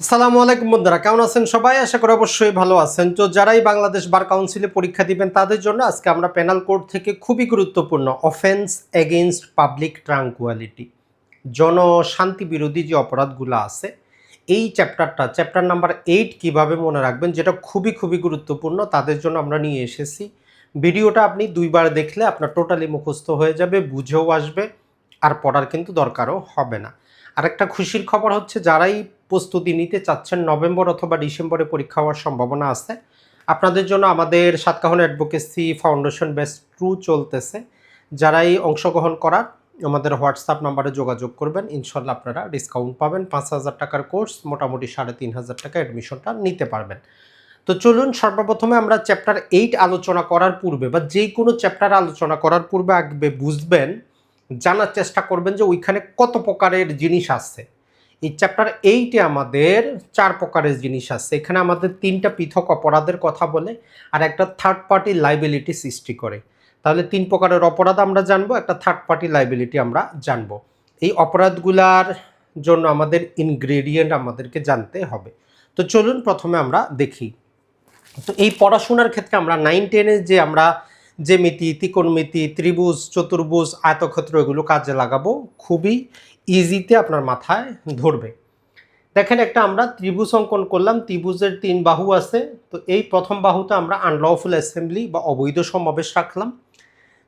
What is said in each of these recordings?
আসসালামু আলাইকুম বন্ধুরা, কেমন আছেন সবাই? আশা করি অবশ্যই ভালো আছেন। তো যারাই বাংলাদেশ বার কাউন্সিলে পরীক্ষা দিবেন, তাদের জন্য আজকে আমরা পেনাল কোড থেকে খুবই গুরুত্বপূর্ণ অফেন্স এগেইনস্ট পাবলিক ট্রাঙ্কুয়ালিটি জনশান্তি বিরোধী যে অপরাধগুলো আছে, এই চ্যাপ্টারটা চ্যাপ্টার নাম্বার এইট কীভাবে মনে রাখবেন, যেটা খুবই খুবই গুরুত্বপূর্ণ, তাদের জন্য আমরা নিয়ে এসেছি। ভিডিওটা আপনি দুইবার দেখলে আপনার টোটালি মুখস্থ হয়ে যাবে, বুঝেও আসবে, আর পড়ার কিন্তু দরকারও হবে না। আরেকটা খুশির খবর হচ্ছে, যারাই প্রস্তুতি নিতে চাচ্ছেন নভেম্বর অথবা ডিসেম্বরে পরীক্ষা হওয়ার সম্ভাবনা আছে। আপনাদের জন্য আমাদের সাতকাহন অ্যাডভোকেসি ফাউন্ডেশন বেস ট্রু চলতেছে। যারাই অংশগ্রহণ করার, আমাদের হোয়াটসঅ্যাপ নাম্বারে যোগাযোগ করবেন। ইনশাল্লাহ আপনারা ডিসকাউন্ট পাবেন। পাঁচ হাজার টাকার কোর্স, মোটামুটি সাড়ে তিন হাজার টাকা অ্যাডমিশনটা নিতে পারবেন। তো চলুন, সর্বপ্রথমে আমরা চ্যাপ্টার এইট আলোচনা করার পূর্বে বা যে কোনো চ্যাপ্টার আলোচনা করার পূর্বে আগে বুঝবেন, জানার চেষ্টা করবেন যে ওইখানে কত প্রকারের জিনিস আছে। এই চ্যাপ্টার এইটে আমাদের চার প্রকারের জিনিস আছে। এখানে আমাদের তিনটা পৃথক অপরাধের কথা বলে আর একটা থার্ড পার্টি লাইবিলিটি সৃষ্টি করে। তাহলে তিন প্রকারের অপরাধ আমরা জানব, একটা থার্ড পার্টি লাইবিলিটি আমরা জানব। এই অপরাধগুলার জন্য আমাদের ইনগ্রেডিয়েন্ট আমাদেরকে জানতে হবে। তো চলুন প্রথমে আমরা দেখি। তো এই পড়াশোনার ক্ষেত্রে আমরা নাইন টেনে যে আমরা যে মিতি ত্রিকোণমিতি, ত্রিভুজ, চতুর্ভুজ, আয়তক্ষেত্র এগুলো কাজে লাগাবো। খুবই ইজিতে আপনার মাথায় ধরবে। দেখেন একটা আমরা ত্রিভুজ অঙ্কন করলাম, ত্রিভুজের তিন বাহু আছে। তো এই প্রথম বাহুতে আমরা আনলফুল অ্যাসেম্বলি বা অবৈধ সমাবেশ রাখলাম,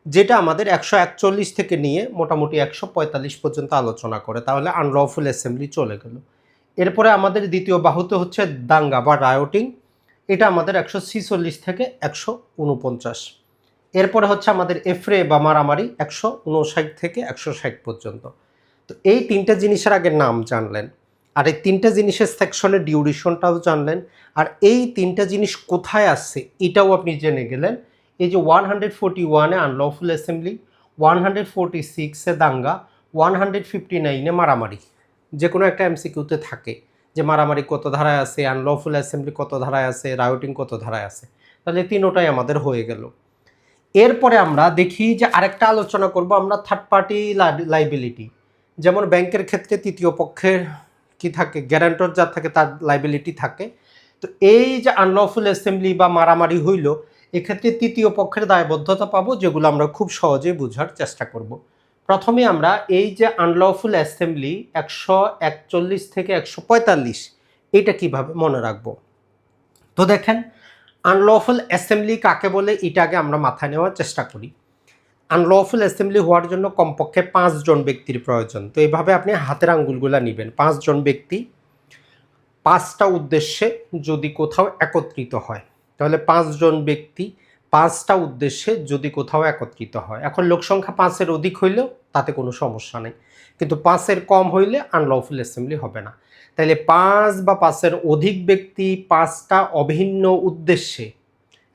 যেটা আমাদের একশো একচল্লিশ থেকে নিয়ে মোটামুটি একশো পঁয়তাল্লিশ পর্যন্ত আলোচনা করে। তাহলে আনলফুল অ্যাসেম্বলি চলে গেল। এরপরে আমাদের দ্বিতীয় বাহুতে হচ্ছে দাঙ্গা বা রায়োটিং এটা আমাদের একশো থেকে একশো উনপঞ্চাশ। এরপরে হচ্ছে আমাদের এফরে বা মারামারি একশো উনষাট থেকে একশো ষাট পর্যন্ত। তো এই তিনটা জিনিসের আগে নাম জানলেন, আর এই তিনটা জিনিসের সেকশনের ডিউরেশনটাও জানলেন, আর এই তিনটা জিনিস কোথায় আসছে এটাও আপনি জেনে গেলেন। এই যে ওয়ান হান্ড্রেড ফোর্টি ওয়ানে unlawful assembly, one hundred forty সিক্সে দাঙ্গা, ওয়ান হান্ড্রেড ফিফটি নাইনে মারামারি। যে কোনো একটা এমসিকিউতে থাকে যে মারামারি কত ধারায় আছে, আনলফুল অ্যাসেম্বলি কত ধারায় আছে রায়োটিং কত ধারায় আছে। তাহলে তিনোটাই আমাদের হয়ে গেল। এরপরে আমরা দেখি যে আরেকটা আলোচনা করব আমরা থার্ড পার্টি লাইবিলিটি যেমন ব্যাংকের ক্ষেত্রে তৃতীয় পক্ষের কি থাকে গ্যারান্টর যা থাকে তার লাইবিলিটি থাকে। তো এই যে আনলফুল অ্যাসেম্বলি বা মারামারি হইল, এক্ষেত্রে তৃতীয় পক্ষের দায়বদ্ধতা পাবো, যেগুলো আমরা খুব সহজেই বোঝার চেষ্টা করব। প্রথমে আমরা এই যে আনলফুল অ্যাসেম্বলি একশো একচল্লিশ থেকে একশো পঁয়তাল্লিশ, এইটা কীভাবে মনে রাখব? তো দেখেন আনলফুল অ্যাসেম্বলি কাকে বলে? এটা আগে আমরা মাথায় নেওয়ার চেষ্টা করি। আনলফুল অ্যাসেম্বলি হওয়ার জন্য কমপক্ষে পাঁচজন ব্যক্তির প্রয়োজন। তো এইভাবে আপনি হাতের আঙ্গুলগুলা নেবেন। পাঁচজন ব্যক্তি। পাঁচটা উদ্দেশ্যে যদি কোথাও একত্রিত হয়। তাহলে পাঁচজন ব্যক্তি পাঁচটা উদ্দেশ্যে যদি কোথাও একত্রিত হয়। এখন লোক সংখ্যা পাঁচের অধিক হইলেও তাতে কোনো সমস্যা নেই। কিন্তু পাঁচের কম হইলে আনলফুল অ্যাসেম্বলি হবে না। তাইলে পাঁচ বা পাঁচের অধিক ব্যক্তি পাঁচটা অভিন্ন উদ্দেশ্যে,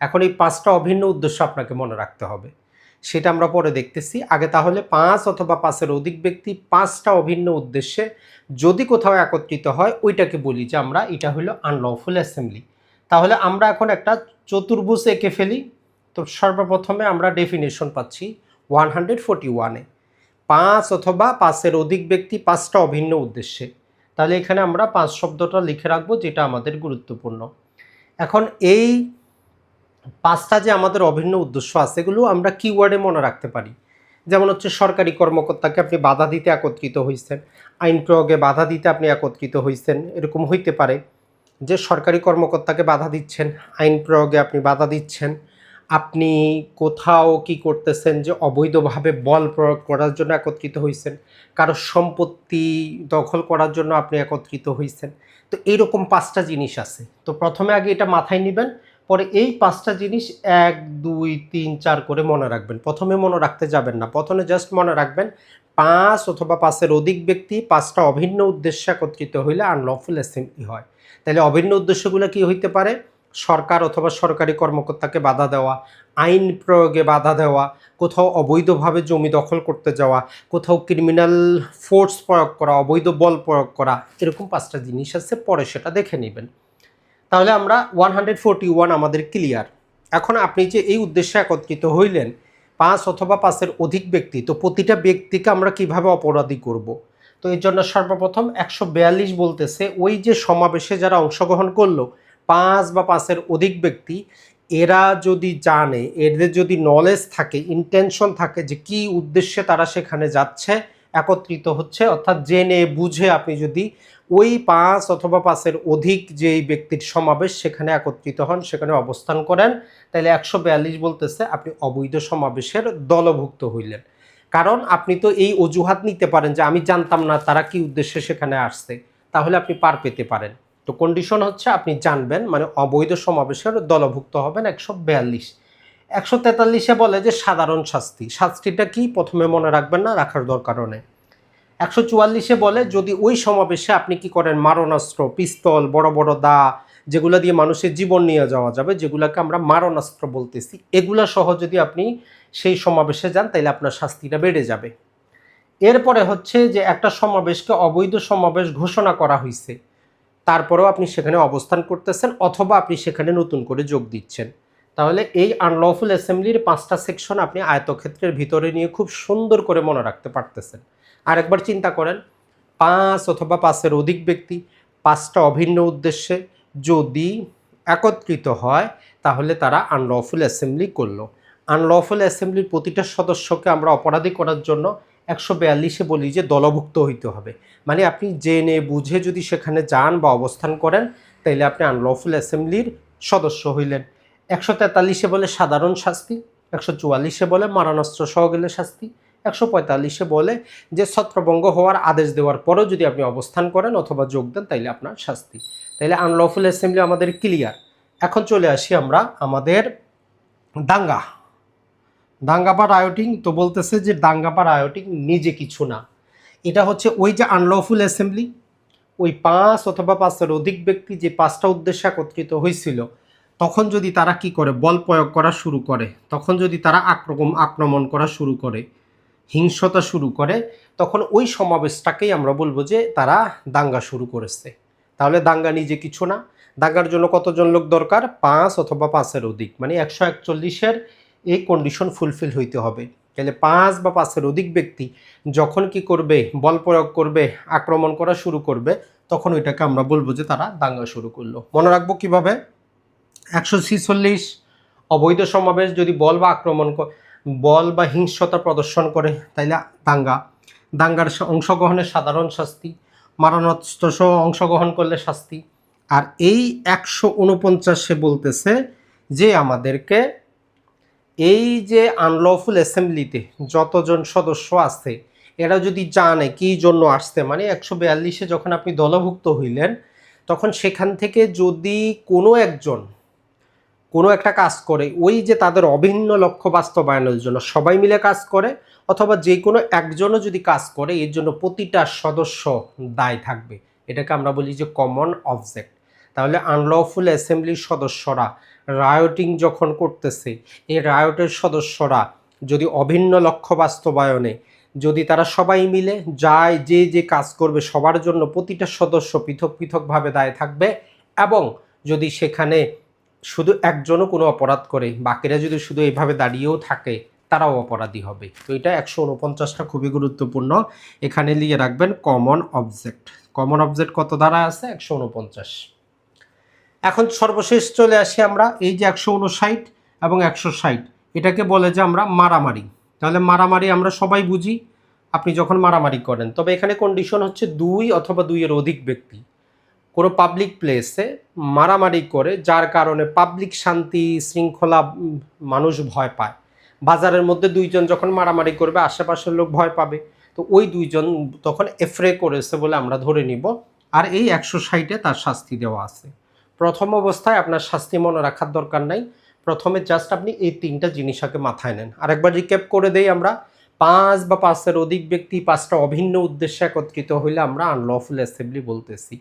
এখন এই পাঁচটা অভিন্ন উদ্দেশ্য আপনাকে মনে রাখতে হবে। সেটা আমরা পরে দেখতেছি। আগে তাহলে পাঁচ অথবা পাঁচের অধিক ব্যক্তি পাঁচটা অভিন্ন উদ্দেশ্যে যদি কোথাও একত্রিত হয়, ওইটাকে বলি যে আমরা এটা হলো আনলফুল অ্যাসেম্বলি তাহলে আমরা এখন একটা চতুর্ভুজ এঁকে ফেলি। তো সর্বপ্রথমে আমরা ডেফিনেশন পাচ্ছি ওয়ান হান্ড্রেড ফোর্টি ওয়ানে পাঁচ অথবা পাঁচের অধিক ব্যক্তি পাঁচটা অভিন্ন উদ্দেশ্যে। তাহলে এখানে আমরা পাঁচ শব্দটা লিখে রাখব যেটা আমাদের গুরুত্বপূর্ণ। এখন এই পাঁচটা যে আমাদের অভিন্ন উদ্দেশ্য আছে, এগুলো আমরা কিওয়ার্ডে মনে রাখতে পারি। যেমন হচ্ছে সরকারি কর্মকর্তাকে আপনি বাধা দিতে একত্রিত হয়েছেন আইন প্রয়োগে বাধা দিতে আপনি একত্রিত হয়েছেন এরকম হইতে পারে। যে সরকারি কর্মকর্তাকে বাধা দিচ্ছেন, আইন প্রয়োগে আপনি বাধা দিচ্ছেন আপনি কোথাও কি করতেছেন যে অবৈধভাবে বল প্রয়োগ করার জন্য একত্রিত হয়েছেন কারও সম্পত্তি দখল করার জন্য আপনি একত্রিত হয়েছেন তো এইরকম পাঁচটা জিনিস আছে। তো প্রথমে আগে এটা মাথায় নেবেন, পরে এই পাঁচটা জিনিস এক, দুই, তিন, চার করে মনে রাখবেন। প্রথমে মনে রাখতে যাবেন না। প্রথমে জাস্ট মনে রাখবেন, পাঁচ অথবা পাঁচের অধিক ব্যক্তি পাঁচটা অভিন্ন উদ্দেশ্যে একত্রিত হইলে আনলফুল অ্যাসেম্বলি হয়। তাহলে অভিন্ন উদ্দেশ্যগুলো কি হইতে পারে? সরকার অথবা সরকারি কর্মকর্তাকে বাধা দেওয়া, আইন প্রয়োগে বাধা দেওয়া, কোথাও অবৈধভাবে জমি দখল করতে যাওয়া, কোথাও ক্রিমিনাল ফোর্স প্রয়োগ করা, অবৈধ বল প্রয়োগ করা, এরকম পাঁচটা জিনিস আছে, পরে সেটা দেখে নেবেন তাহলে আমরা ওয়ান হান্ড্রেড ওয়ান আমাদের ক্লিয়ার এখন আপনি যে এই উদ্দেশ্যে একত্রিত হইলেন, পাঁচ অথবা পাঁচের অধিক ব্যক্তি, তো প্রতিটা ব্যক্তিকে আমরা কীভাবে অপরাধী করব। তো এর জন্য সর্বপ্রথম একশো বিয়াল্লিশ বলতেছে, ওই যে সমাবেশে যারা অংশগ্রহণ করল পাঁচ বা পাঁচের অধিক ব্যক্তি, এরা যদি জানে, এদের যদি নলেজ থাকে ইন্টেনশন থাকে যে কি উদ্দেশ্যে তারা সেখানে যাচ্ছে, একত্রিত হচ্ছে, অর্থাৎ জেনে বুঝে আপনি যদি ওই পাঁচ অথবা পাঁচের অধিক যেই ব্যক্তির সমাবেশ সেখানে একত্রিত হন, সেখানে অবস্থান করেন তাহলে একশো বিয়াল্লিশ বলতেছে আপনি অবৈধ সমাবেশের দলভুক্ত হইলেন। কারণ আপনি তো এই অজুহাত নিতে পারেন যে আমি জানতাম না তারা কি উদ্দেশ্যে সেখানে আসছে, তাহলে আপনি পার পেতে পারেন। তো কন্ডিশন হচ্ছে আপনি জানবেন মানে অবৈধ সমাবেশের দলভুক্ত হবেন একশো বিয়াল্লিশ। একশো তেতাল্লিশে বলে যে সাধারণ শাস্তি। শাস্তিটা কি? প্রথমে মনে রাখবেন না, রাখার দরকারও নেই। একশো চুয়াল্লিশে বলে যদি ওই সমাবেশে আপনি কি করেন? মারণাস্ত্র, পিস্তল, বড় বড় দা, যেগুলো দিয়ে মানুষের জীবন নিয়ে যাওয়া যাবে, যেগুলোকে আমরা মারণাস্ত্র বলতেছি, এগুলা সহ যদি আপনি সেই সমাবেশে যান তাহলে আপনার শাস্তিটা বেড়ে যাবে। এরপরে হচ্ছে যে একটা সমাবেশকে অবৈধ সমাবেশ ঘোষণা করা হয়েছে তারপরেও আপনি সেখানে অবস্থান করতেছেন অথবা আপনি সেখানে নতুন করে যোগ দিচ্ছেন। তাহলে এই আনলফুল অ্যাসেম্বলির পাঁচটা সেকশন আপনি আয়তক্ষেত্রের ভিতরে নিয়ে খুব সুন্দর করে মনে রাখতে পারতেছেন। আরেকবার চিন্তা করেন, পাঁচ অথবা পাঁচের অধিক ব্যক্তি পাঁচটা অভিন্ন উদ্দেশ্যে যদি একত্রিত হয়, তাহলে তারা আনলফুল অ্যাসেম্বলি করল। আনলফুল অ্যাসেম্বলির প্রতিটা সদস্যকে আমরা অপরাধী করার জন্য একশো বিয়াল্লিশে বলি যে দলভুক্ত হইতে হবে। মানে আপনি জেনে বুঝে যদি সেখানে যান বা অবস্থান করেন, তাইলে আপনি আনলফুল অ্যাসেম্বলির সদস্য হইলেন। একশো তেতাল্লিশে বলে সাধারণ শাস্তি, একশো চুয়াল্লিশে বলে মারণাস্ত্র সহ গেলে শাস্তি, একশো পঁয়তাল্লিশে বলে যে ছত্রভঙ্গ হওয়ার আদেশ দেওয়ার পরেও যদি আপনি অবস্থান করেন অথবা যোগ দেন, তাইলে আপনার শাস্তি। তাইলে আনলফুল অ্যাসেম্বলি আমাদের ক্লিয়ার এখন চলে আসি আমরা আমাদের দাঙ্গা। দাঙ্গা আয়োটিং তো বলতেছে যে দাঙ্গা আয়োটিং নিজে কিছু না। এটা হচ্ছে ওই যে আনলফুল অ্যাসেম্বলি ওই পাঁচ অথবা পাঁচের অধিক ব্যক্তি যে পাঁচটা উদ্দেশ্যে একত্রিত হয়েছিল, তখন যদি তারা কি করে, বল প্রয়োগ করা শুরু করে, তখন যদি তারা আক্রমণ আক্রমণ করা শুরু করে, হিংসতা শুরু করে, তখন ওই সমাবেশটাকেই আমরা বলব যে তারা দাঙ্গা শুরু করেছে। তাহলে দাঙ্গা নিজে কিছু না, দাঙ্গার জন্য কতজন লোক দরকার? পাঁচ অথবা পাঁচের অধিক মানে একশো একচল্লিশের এই কন্ডিশন ফুলফিল হইতে হবে। তাহলে পাঁচ বা পাঁচের অধিক ব্যক্তি যখন কি করবে, বল প্রয়োগ করবে, আক্রমণ করা শুরু করবে, তখন ওইটাকে আমরা বলব যে তারা দাঙ্গা শুরু করল। মনে রাখব কীভাবে? একশো ছিচল্লিশ অবৈধ সমাবেশ যদি বল বা আক্রমণ বল বা হিংসতা প্রদর্শন করে, তাইলে দাঙ্গা। দাঙ্গার অংশগ্রহণের সাধারণ শাস্তি। মারণাস্ত্র সহ অংশগ্রহণ করলে শাস্তি। আর এই একশো উনপঞ্চাশে বলতেছে যে আমাদেরকে এই যে আনলফুল অ্যাসেম্বলিতে যতজন সদস্য আছে, এরা যদি জানে কী জন্য আসছে মানে একশো বিয়াল্লিশে যখন আপনি দলভুক্ত হইলেন, তখন সেখান থেকে যদি কোনো একজন, কোনো একটা কাজ করে, ওই যে তাদের অভিন্ন লক্ষ্য বাস্তবায়নের জন্য সবাই মিলে কাজ করে, অথবা যে কোনো একজনও যদি কাজ করে, এর জন্য প্রতিটা সদস্য দায় থাকবে। এটাকে আমরা বলি যে কমন অবজেক্ট তাহলে আনলফুল অ্যাসেম্বলির সদস্যরা রায়োটিং যখন করতেছে, এই রায়োটের সদস্যরা যদি অভিন্ন লক্ষ্য বাস্তবায়নে, যদি তারা সবাই মিলে যায়, যে যে কাজ করবে, সবার জন্য প্রতিটা সদস্য পৃথক পৃথকভাবে দায় থাকবে এবং যদি সেখানে শুধু একজনও কোনো অপরাধ করে, বাকিরা যদি শুধু এইভাবে দাঁড়িয়েও থাকে, তারাও অপরাধী হবে। তো এটা একশো উনপঞ্চাশটা খুবই গুরুত্বপূর্ণ। এখানে লিখে রাখবেন কমন অবজেক্ট কমন অবজেক্ট কত ধারা আছে? একশো উনপঞ্চাশ। এখন সর্বশেষ চলে আসি আমরা, এই যে একশো উনষাট এবং একশো ষাট, এটাকে বলে যে আমরা মারামারি। তাহলে মারামারি আমরা সবাই বুঝি, আপনি যখন মারামারি করেন, তবে এখানে কন্ডিশন হচ্ছে দুই অথবা দুইয়ের অধিক ব্যক্তি। কোনো পাবলিক প্লেসে মারামারি করে, যার কারণে পাবলিক শান্তি, শৃঙ্খলা মানুষ ভয় পায়। বাজারের মধ্যে দুইজন যখন মারামারি করবে, আশেপাশের লোক ভয় পাবে। তো ওই দুইজন তখন এফরে করেছে বলে আমরা ধরে নিব। আর এই একশো ষাটে তার শাস্তি দেওয়া আছে। প্রথম অবস্থায় আপনার শাস্তি মনে রাখার দরকার নাই। প্রথমে জাস্ট আপনি এই তিনটা জিনিস আগে মাথায় নেন। আরেকবার রিক্যাপ করে দেই আমরা। পাঁচ বা পাঁচের অধিক ব্যক্তি পাঁচটা অভিন্ন উদ্দেশ্যে একত্রিত হইলে আমরা আনলফুল অ্যাসেম্বলি বলতেছি।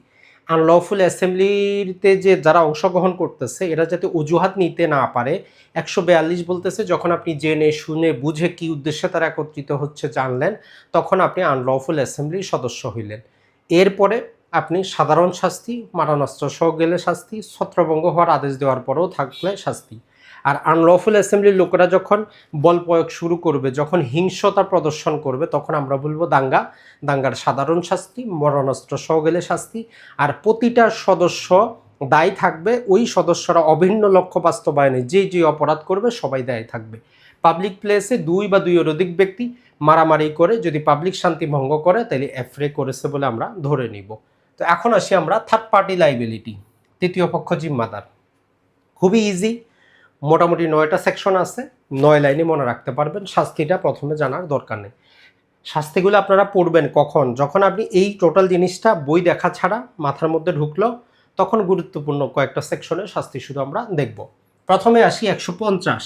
আনলফুল অ্যাসেম্বলিতে যে যারা অংশগ্রহণ করতেছে, এরা যাতে অজুহাত নিতে না পারে, একশো বিয়াল্লিশ বলতেছে, যখন আপনি জেনে, শুনে, বুঝে কি উদ্দেশ্যে তারা একত্রিত হচ্ছে জানলেন, তখন আপনি আনলফুল অ্যাসেম্বলির সদস্য হইলেন। এরপরে আপনি সাধারণ শাস্তি মারণাস্ত্র সহ গেলে শাস্তি, ছত্রভঙ্গ হওয়ার আদেশ দেওয়ার পরেও থাকলে শাস্তি। আর আনলফুল অ্যাসেম্বলির লোকেরা যখন বল প্রয়োগ শুরু করবে, যখন হিংসতা প্রদর্শন করবে, তখন আমরা বলব দাঙ্গা। দাঙ্গার সাধারণ শাস্তি মরণাস্ত্র সহ গেলে শাস্তি। আর প্রতিটা সদস্য দায়ী থাকবে, ওই সদস্যরা অভিন্ন লক্ষ্য বাস্তবায়নে যে যে অপরাধ করবে, সবাই দায়ী থাকবে। পাবলিক প্লেসে দুই বা দুইয়ের অধিক ব্যক্তি মারামারি করে, যদি পাবলিক শান্তি ভঙ্গ করে, তাহলে অ্যাফ্রে করেছে বলে আমরা ধরে নিব। তো এখন আসি আমরা থার্ড পার্টি লাইবিলিটি তৃতীয় পক্ষ জিম্মাদার। খুবই ইজি মোটামুটি নয়টা সেকশন আছে, নয় লাইনে মনে রাখতে পারবেন, শাস্তিটা প্রথমে জানার দরকার নেই। শাস্তিগুলো আপনারা পড়বেন কখন? যখন আপনি এই টোটাল জিনিসটা বই দেখা ছাড়া মাথার মধ্যে ঢুকলো, তখন গুরুত্বপূর্ণ কয়েকটা সেকশনের শাস্তি শুধু আমরা দেখব। প্রথমে আসি একশো পঞ্চাশ।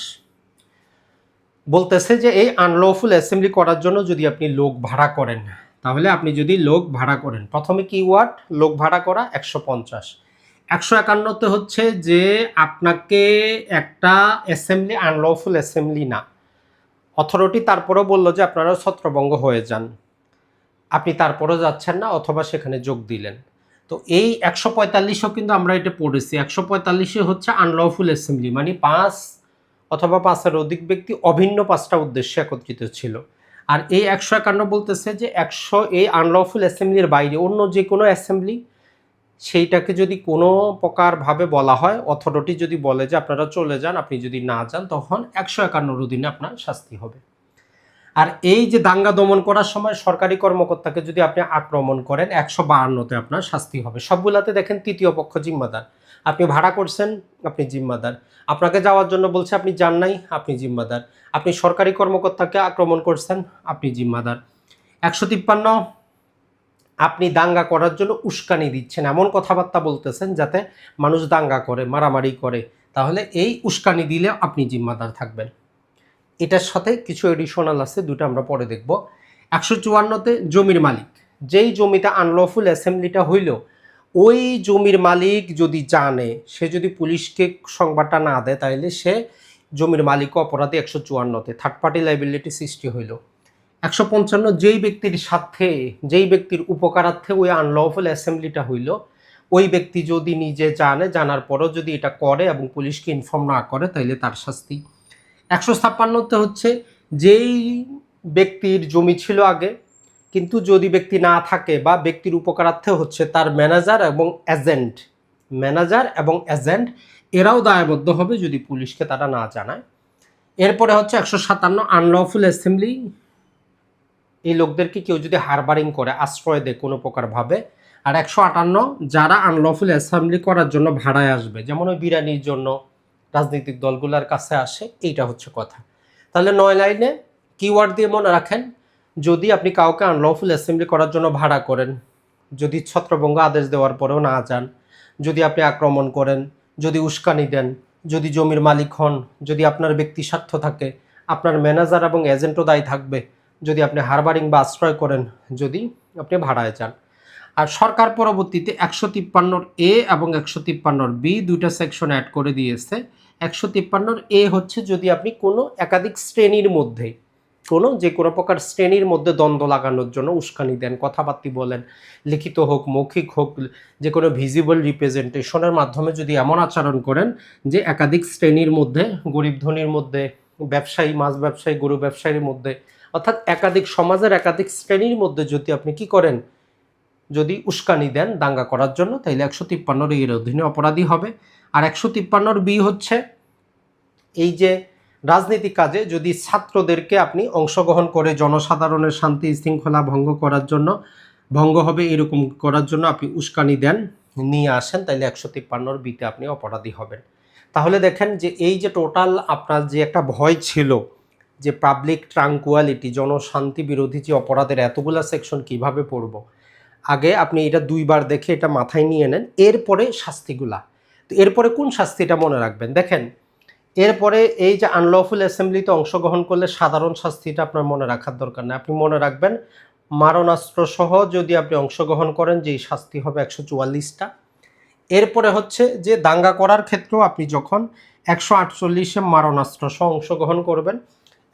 বলতেছে যে এই আনলফুল অ্যাসেম্বলি করার জন্য যদি আপনি লোক ভাড়া করেন তাহলে আপনি যদি লোক ভাড়া করেন, প্রথমে কি ওয়ার্ড? লোক ভাড়া করা একশো পঞ্চাশ। একশো একান্নতে হচ্ছে যে আপনাকে একটা অ্যাসেম্বলি আনলফুল অ্যাসেম্বলি না। অথরিটি তারপরেও বলল যে আপনারা ছত্রভঙ্গ হয়ে যান। আপনি তারপরেও যাচ্ছেন না অথবা সেখানে যোগ দিলেন। তো এই একশো পঁয়তাল্লিশও কিন্তু আমরা এটা পড়েছি। একশো পঁয়তাল্লিশে হচ্ছে আনলফুল অ্যাসেম্বলি মানে পাঁচ অথবা পাঁচের অধিক ব্যক্তি অভিন্ন পাঁচটা উদ্দেশ্যে একত্রিত ছিল। আর এই একশো একান্ন বলতেছে যে একশো এই আনলফুল অ্যাসেম্বলির বাইরে অন্য যে কোনো অ্যাসেম্বলি সেইটাকে যদি কোনো প্রকারভাবে বলা হয় অথরিটি যদি বলে যে আপনারা চলে যান, আপনি যদি না যান, তখন একশো একান্নর অধীনে আপনার শাস্তি হবে। আর এই যে দাঙ্গা দমন করার সময় সরকারি কর্মকর্তাকে যদি আপনি আক্রমণ করেন, একশো বাহান্নতে আপনার শাস্তি হবে। সবগুলাতে দেখেন তৃতীয় পক্ষ জিম্মাদার। আপনি ভাড়া করছেন, আপনি জিম্মাদার। আপনাকে যাওয়ার জন্য বলছে, আপনি যান নাই, আপনি জিম্মাদার। আপনি সরকারি কর্মকর্তাকে আক্রমণ করছেন, আপনি জিম্মাদার। একশো তিপ্পান্ন, আপনি দাঙ্গা করার জন্য উস্কানি দিচ্ছেন। এমন কথাবার্তা বলতেছেন যাতে মানুষ দাঙ্গা করে, মারামারি করে। তাহলে এই উস্কানি দিলে আপনি জিম্মাদার থাকবেন। এটার সাথে কিছু এডিশনাল আছে, দুটো আমরা পরে দেখব। একশো চুয়ান্নতে জমির মালিক। যেই জমিতে আনলফুল অ্যাসেম্বলিটা হইল, ওই জমির মালিক যদি জানে, সে যদি পুলিশকে সংবাদটা না দেয় তাহলে সে জমির মালিক অপরাধী একশো চুয়ান্নতে থার্ড পার্টি লাইবিলিটি সৃষ্টি হইল। একশো পঞ্চান্ন যেই ব্যক্তির সাথে যেই ব্যক্তির উপকারার্থে ওই আনলফুল অ্যাসেম্বলিটা হইল, ওই ব্যক্তি যদি নিজে জানে, জানার পরও যদি এটা করে এবং পুলিশকে ইনফর্ম না করে তাহলে তার শাস্তি একশো ছাপ্পান্নতে হচ্ছে যেই ব্যক্তির জমি ছিল আগে, কিন্তু যদি ব্যক্তি না থাকে বা ব্যক্তির উপকারার্থে হচ্ছে তার ম্যানেজার এবং এজেন্ট, ম্যানেজার এবং এজেন্ট এরাও দায়বদ্ধ হবে যদি পুলিশকে তারা না জানায়। এরপরে হচ্ছে একশো সাতান্ন আনলফুল অ্যাসেম্বলি এই লোকদেরকে কেউ যদি হারবারিং করে, আশ্রয় দেয় কোনো প্রকারভাবে আর একশো আটান্ন যারা আনলফুল অ্যাসেম্বলি করার জন্য ভাড়ায় আসবে, যেমন ওই বিরিয়ানির জন্য রাজনৈতিক দলগুলোর কাছে আসে, এইটা হচ্ছে কথা। তাহলে নয় লাইনে কিওয়ার্ড দিয়ে মনে রাখেন, যদি আপনি কাউকে আনলফুল অ্যাসেম্বলি করার জন্য ভাড়া করেন, যদি ছত্রভঙ্গ আদেশ দেওয়ার পরেও না যান, যদি আপনি আক্রমণ করেন, যদি উস্কানি দেন, যদি জমির মালিক হন, যদি আপনার ব্যক্তি স্বার্থ থাকে, আপনার ম্যানেজার এবং এজেন্টও দায়ী থাকবে, যদি আপনি হারবারিং বা আশ্রয় করেন, যদি আপনি ভাড়ায় যান। আর সরকার পরবর্তীতে একশো তিপ্পান্নর এ এবং একশো তিপ্পান্নর বি দুইটা সেকশন অ্যাড করে দিয়েছে। একশো তিপ্পান্নর এ হচ্ছে যদি আপনি কোনো একাধিক শ্রেণির মধ্যে, কোনো যে কোনো প্রকার শ্রেণির মধ্যে দ্বন্দ্ব লাগানোর জন্য উস্কানি দেন, কথাবার্তি বলেন, লিখিত হোক, মৌখিক হোক, যে কোনো ভিজিবল রিপ্রেজেন্টেশনের মাধ্যমে যদি এমন আচরণ করেন যে একাধিক শ্রেণির মধ্যে, গরিব ধনীর মধ্যে, ব্যবসায়ী, মাছ ব্যবসায়ী, গরু ব্যবসায়ীর মধ্যে, অর্থাৎ একাধিক সমাজের একাধিক শ্রেণির মধ্যে যদি আপনি কি করেন যদি উস্কানি দেন দাঙ্গা করার জন্য, তাইলে একশো তিপ্পান্নর এর অধীনে অপরাধী হবে। আর একশো তিপ্পান্নর বি হচ্ছে এই যে রাজনীতি কাজে যদি ছাত্রদেরকে আপনি অংশগ্রহণ করে জনসাধারণের শান্তি শৃঙ্খলা ভঙ্গ করার জন্য, ভঙ্গ হবে এরকম করার জন্য আপনি উস্কানি দেন, নিয়ে আসেন, তাইলে একশো তিপ্পান্নর বিতে আপনি অপরাধী হবেন। তাহলে দেখেন যে এই যে টোটাল আপনার যে একটা ভয় ছিল, যে পাবলিক ট্রাঙ্কুয়ালিটি জনশান্তি বিরোধী যে অপরাধের এতগুলা সেকশন কীভাবে পড়ব আগে আপনি এটা দুইবার দেখে এটা মাথায় নিয়ে নেন। এরপরে শাস্তিগুলা। তো এরপরে কোন শাস্তিটা মনে রাখবেন? দেখেন, এরপরে এই যে আনলফুল অ্যাসেম্বলিতে অংশগ্রহণ করলে সাধারণ শাস্তিটা আপনার মনে রাখার দরকার নেই। আপনি মনে রাখবেন, মারণাস্ত্র সহ যদি আপনি অংশগ্রহণ করেন, যে শাস্তি হবে একশো চুয়াল্লিশটা। এরপরে হচ্ছে যে দাঙ্গা করার ক্ষেত্রেও আপনি যখন একশো আটচল্লিশে মারণাস্ত্র সহ অংশগ্রহণ করবেন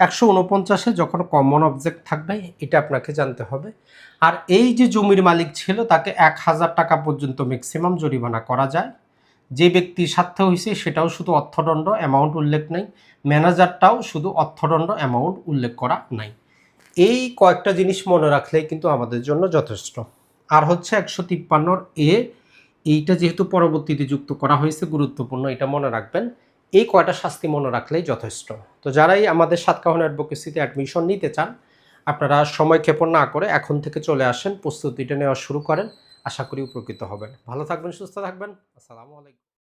একশো উনপঞ্চাশে যখন কমন অবজেক্ট থাকবে, এটা আপনাকে জানতে হবে। আর এই যে জমির মালিক ছিল, তাকে এক হাজার টাকা পর্যন্ত ম্যাক্সিমাম জরিমানা করা যায়। যে ব্যক্তি স্বার্থে হয়েছে সেটাও শুধু অর্থদণ্ড অ্যামাউন্ট উল্লেখ নাই। ম্যানেজারটাও শুধু অর্থদণ্ড অ্যামাউন্ট উল্লেখ করা নাই। এই কয়েকটা জিনিস মনে রাখলেই কিন্তু আমাদের জন্য যথেষ্ট। আর হচ্ছে একশো তিপ্পান্নর এ, এইটা যেহেতু পরবর্তীতে যুক্ত করা হয়েছে, গুরুত্বপূর্ণ, এটা মনে রাখবেন। এই কয়টা শাস্তি মনে রাখলেই যথেষ্ট। তো যারাই আমাদের সাতকাহন অ্যাডভোকেসিতে অ্যাডমিশন নিতে চান, আপনারা সময় ক্ষেপণ না করে এখন থেকে চলে আসেন, প্রস্তুতিটা নেওয়া শুরু করেন। আশা করি উপকৃত হবেন। ভালো থাকবেন, সুস্থ থাকবেন। আসসালামু আলাইকুম।